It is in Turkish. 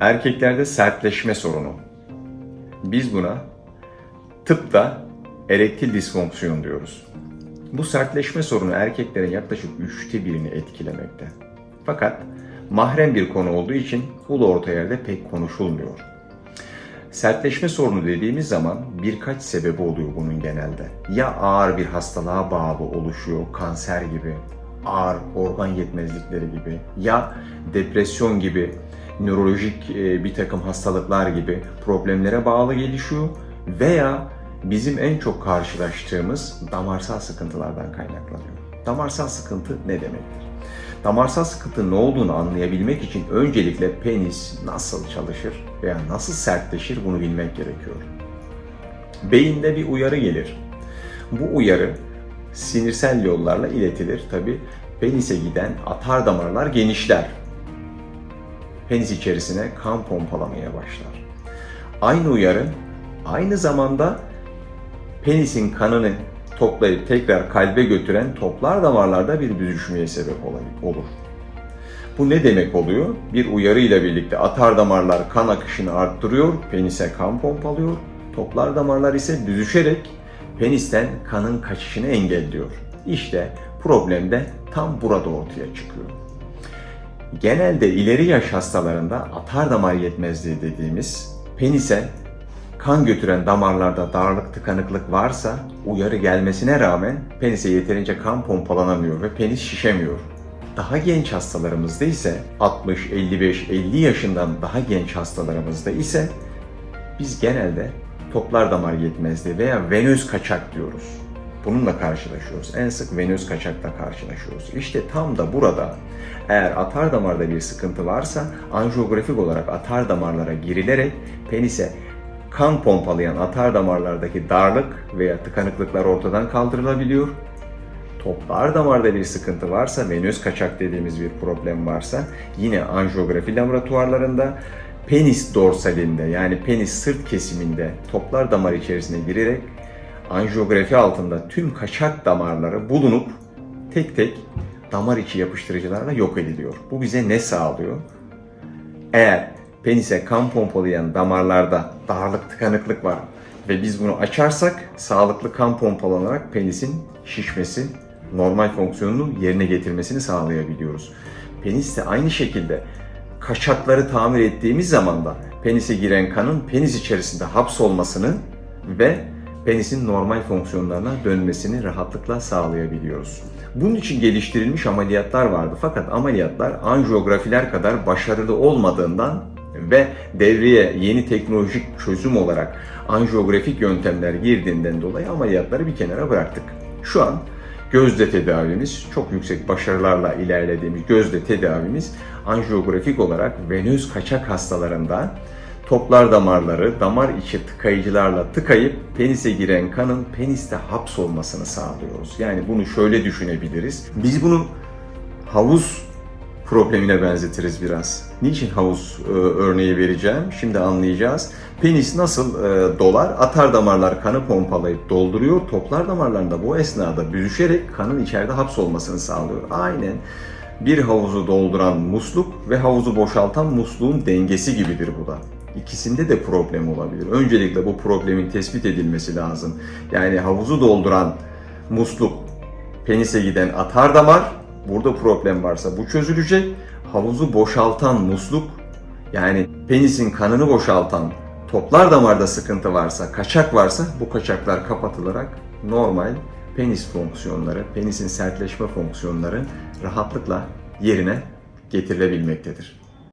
erkeklerde sertleşme sorunu. Biz buna tıpta erektil disfonksiyon diyoruz. Bu sertleşme sorunu erkeklerin yaklaşık üçte birini etkilemekte. Fakat mahrem bir konu olduğu için ulu orta yerde pek konuşulmuyor. Sertleşme sorunu dediğimiz zaman birkaç sebebi oluyor bunun genelde. Ya ağır bir hastalığa bağlı oluşuyor, kanser gibi, ağır organ yetmezlikleri gibi, ya depresyon gibi, nörolojik e, bir takım hastalıklar gibi problemlere bağlı gelişiyor veya bizim en çok karşılaştığımız damarsal sıkıntılardan kaynaklanıyor. Damarsal sıkıntı ne demektir? Damarsal sıkıntı ne olduğunu anlayabilmek için öncelikle penis nasıl çalışır veya nasıl sertleşir bunu bilmek gerekiyor. Beyinde bir uyarı gelir. Bu uyarı sinirsel yollarla iletilir. Tabi penise giden atar damarlar genişler. Penis içerisine kan pompalamaya başlar. Aynı uyarı aynı zamanda penisin kanını toplayıp tekrar kalbe götüren toplar damarlarda bir büzüşmeye sebep olur. Bu ne demek oluyor? Bir uyarı ile birlikte atar damarlar kan akışını arttırıyor, penise kan pompalıyor. Toplar damarlar ise büzüşerek penisten kanın kaçışını engelliyor. İşte problem de tam burada ortaya çıkıyor. Genelde ileri yaş hastalarında atar damar yetmezliği dediğimiz penise kan götüren damarlarda darlık, tıkanıklık varsa uyarı gelmesine rağmen penise yeterince kan pompalanamıyor ve penis şişemiyor. Daha genç hastalarımızda ise 60, 55, 50 yaşından daha genç hastalarımızda ise biz genelde toplar damar yetmezliği veya venöz kaçak diyoruz. Bununla karşılaşıyoruz. En sık venöz kaçakla karşılaşıyoruz. İşte tam da burada eğer atar damarda bir sıkıntı varsa anjiyografik olarak atar damarlara girilerek penise kan pompalayan atar damarlardaki darlık veya tıkanıklıklar ortadan kaldırılabiliyor. Toplar damarda bir sıkıntı varsa, venöz kaçak dediğimiz bir problem varsa yine anjiyografi laboratuvarlarında penis dorsalinde yani penis sırt kesiminde toplar damar içerisine girerek anjiyografi altında tüm kaçak damarları bulunup tek tek damar içi yapıştırıcılarla yok ediliyor. Bu bize ne sağlıyor? Eğer penise kan pompalayan damarlarda darlık, tıkanıklık var ve biz bunu açarsak sağlıklı kan pompalanarak penisin şişmesi, normal fonksiyonunu yerine getirmesini sağlayabiliyoruz. Penis de aynı şekilde kaçakları tamir ettiğimiz zaman da penise giren kanın penis içerisinde hapsolmasını ve penisin normal fonksiyonlarına dönmesini rahatlıkla sağlayabiliyoruz. Bunun için geliştirilmiş ameliyatlar vardı fakat ameliyatlar anjiyografiler kadar başarılı olmadığından ve devreye yeni teknolojik çözüm olarak anjiyografik yöntemler girdiğinden dolayı ameliyatları bir kenara bıraktık. Şu an gözde tedavimiz çok yüksek başarılarla ilerlediğimiz gözde tedavimiz anjiyografik olarak venöz kaçak hastalarında toplar damarları damar içi tıkayıcılarla tıkayıp penise giren kanın peniste hapsolmasını sağlıyoruz. Yani bunu şöyle düşünebiliriz. Biz bunu havuz problemine benzetiriz biraz. Niçin havuz e, örneği vereceğim? Şimdi anlayacağız. Penis nasıl e, dolar? Atar damarlar kanı pompalayıp dolduruyor. Toplar damarlarında bu esnada büzüşerek kanın içeride hapsolmasını sağlıyor. Aynen bir havuzu dolduran musluk ve havuzu boşaltan musluğun dengesi gibidir bu da. İkisinde de problem olabilir. Öncelikle bu problemin tespit edilmesi lazım. Yani havuzu dolduran musluk, penise giden atar damar, burada problem varsa bu çözülecek. Havuzu boşaltan musluk, yani penisin kanını boşaltan toplar damarda sıkıntı varsa, kaçak varsa bu kaçaklar kapatılarak normal penis fonksiyonları, penisin sertleşme fonksiyonları rahatlıkla yerine getirilebilmektedir.